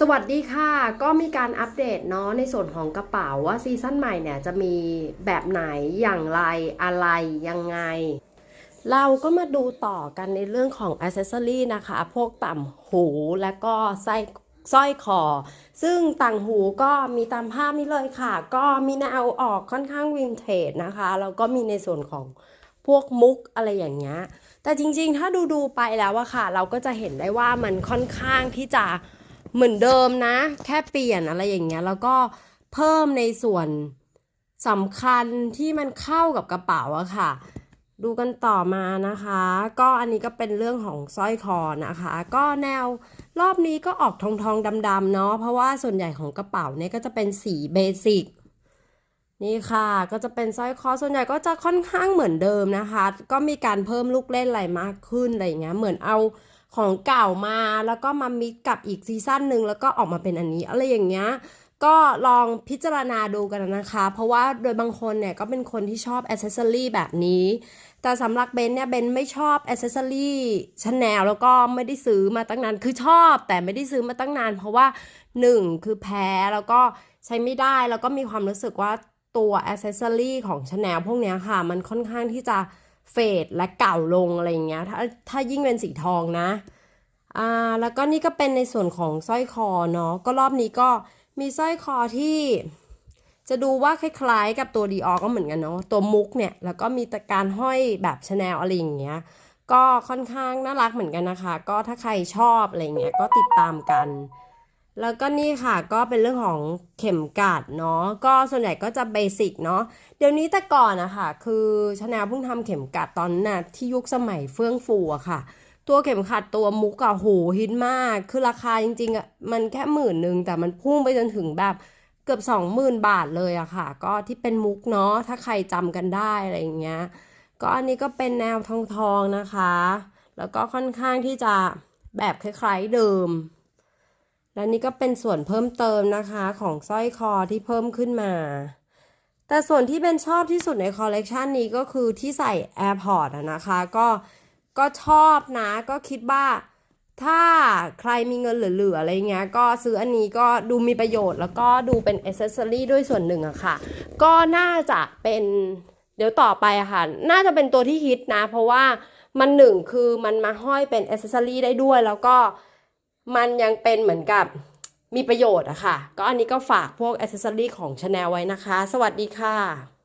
สวัสดีค่ะ ก็มีการอัปเดตเนาะในส่วนของกระเป๋าว่าซีซั่นใหม่เนี่ยจะมีแบบไหนอย่างไรอะไรยังไง เราก็มาดูต่อกันในเรื่องของอ c เซ s ซอรีนะคะ พวกต่ำหูและก็ไส้สร้อยคอ ซึ่งต่างหูก็มีตามภาพนี้เลยค่ะ ก็มีแนวออกค่อนข้างวินเทจนะคะแล้วก็มีในส่วนของพวกมุกอะไรอย่างเงี้ยแต่จริงๆ ถ้าดูดูๆไปแล้วอะค่ะ เราก็จะเห็นได้ว่ามันค่อนข้างที่จะ เหมือนเดิมนะ แค่เปลี่ยนอะไรอย่างเงี้ย แล้วก็เพิ่มในส่วนสำคัญที่มันเข้ากับกระเป๋าอะค่ะ ดูกันต่อมานะคะ ก็อันนี้ก็เป็นเรื่องของสร้อยคอนะคะ ก็แนวรอบนี้ก็ออกทองทองดำๆเนาะเพราะว่าส่วนใหญ่ของกระเป๋าเนี่ยก็จะเป็นสีเบสิกนี่ค่ะก็จะเป็นสร้อยคอส่วนใหญ่ก็จะค่อนข้างเหมือนเดิมนะคะ ก็มีการเพิ่มลูกเล่นอะไรมากขึ้นอะไรอย่างเงี้ยเหมือนเอา ของเก่ามาแล้วก็มามิกกับอีกซีซั่นหนึ่งแล้วก็ออกมาเป็นอันนี้อะไรอย่างเงี้ยก็ลองพิจารณาดูกันนะคะ เพราะว่าโดยบางคนเนี่ยก็เป็นคนที่ชอบอ c เซ s ซอรี่แบบนี้ แต่สำหรับเบนเนี่ยเบนไม่ชอบอ c เซ s ซอรี่ชาแนลแล้วก็ไม่ได้ซื้อมาตั้งนาน คือชอบแต่ไม่ได้ซื้อมาตั้งนาน เพราะว่าหนึ่งคือแพ้แล้วก็ใช้ไม่ได้แล้วก็มีความรู้สึกว่าตัวอ c เซ s ซอรี่ของชาแนลพวกเนี้ยค่ะ มันค่อนข้างที่จะเฟดและเก่าลงอะไรอย่างเงี้ยถ้าถ้ายิ่งเป็นสีทองนะ อ่าแล้วก็นี่ก็เป็นในส่วนของสร้อยคอเนาะก็รอบนี้ก็มีสร้อยคอที่จะดูว่าคล้ายๆ กับตัวดีออก็เหมือนกันเนาะตัวมุกเนี่ยแล้วก็มีตะการห้อยแบบชาแนลอะไรอย่างเงี้ยก็ค่อนข้างน่ารักเหมือนกันนะคะ ก็ถ้าใครชอบอะไรเงี้ยก็ติดตามกัน แล้วก็นี่ค่ะก็เป็นเรื่องของเข็มกัดเนาะก็ส่วนใหญ่ก็จะเบสิกเนาะเดี๋ยวนี้แต่ก่อนนะคะคือชาแนลเพิ่งทำเข็มกัดตอนน่ะที่ยุคสมัยเฟื่องฟูอะค่ะ ตัวเข็มขัดตัวมุกอะโหฮิตมาก คือราคาจริงๆอะมันแค่หมื่นหนึ่งแต่มันพุ่งไปจนถึงแบบเกือบสองหมื่นบาทเลยอะค่ะ ก็ที่เป็นมุกเนาะถ้าใครจำกันได้อะไรอย่างเงี้ย ก็อันนี้ก็เป็นแนวทองทองนะคะ แล้วก็ค่อนข้างที่จะแบบคล้ายๆเดิม และนี่ก็เป็นส่วนเพิ่มเติมนะคะของสร้อยคอที่เพิ่มขึ้นมา แต่ส่วนที่เป็นชอบที่สุดในคอลเลกชันนี้ก็คือที่ใส่ AirPod อะนะคะ ก็ ก็ชอบนะ ก็คิดว่าถ้าใครมีเงินเหลือๆอะไรเงี้ย ก็ซื้ออันนี้ก็ดูมีประโยชน์ แล้วก็ดูเป็นอ c เซ s ซอรี่ด้วยส่วนหนึ่งอะค่ะ ก็น่าจะเป็นเดี๋ยวต่อไปอะค่ะ น่าจะเป็นตัวที่ฮิตนะ เพราะว่ามันหนึ่งคือมันมาห้อยเป็นอ c เซ s ซอรี่ได้ด้วย แล้วก็มันยังเป็นเหมือนกับมีประโยชน์อะค่ะ ก็อันนี้ก็ฝากพวกอ c เซ s ซอรี่ของ Chanel ไว้นะคะ สวัสดีค่ะ